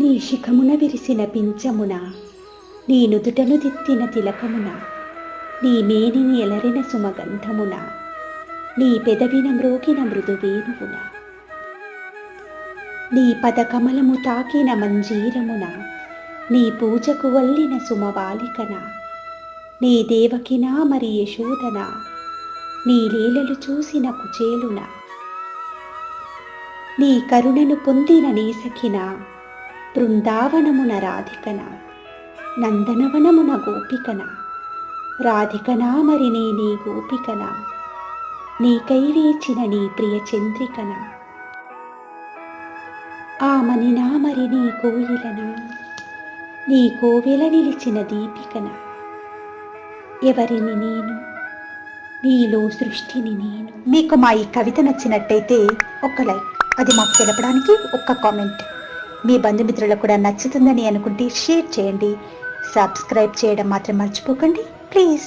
నీ శిఖమున విరిసిన పించమున నీ నుదుటను దిత్తిన తిలకమున నీ మేనిని ఎలరిన సుమగంధమున నీ పెదవిన మ్రోగిన మృదువేణువున నీ పదకమలము తాకిన మంజీరమున నీ పూజకు వల్లిన సుమబాలికన నీ దేవకినా మరి యశోదన నీ లీలలు చూసిన కుచేలున నీ కరుణను పొందిన నీ సఖినా బృందావనమున రాధికన? నందనవనమున గోపికన? రాధికనా మరి నీ నీ గోపికన? నీకై వేచిన నీ ప్రియ చంద్రికన? ఆమనినా మరి నీ కోయిలన? నీ కోవెల నిలిచిన దీపికన? ఎవరిని నేను? నీలో సృష్టిని నేను? మీకు మా ఈ కవిత నచ్చినట్టయితే ఒక లైక్ అది మాకు తెలపడానికి ఒక్క కామెంట్. మీ బంధుమిత్రులకు కూడా నచ్చుతుందని అనుకుంటే షేర్ చేయండి. సబ్స్క్రైబ్ చేయడం మాత్రం మర్చిపోకండి. ప్లీజ్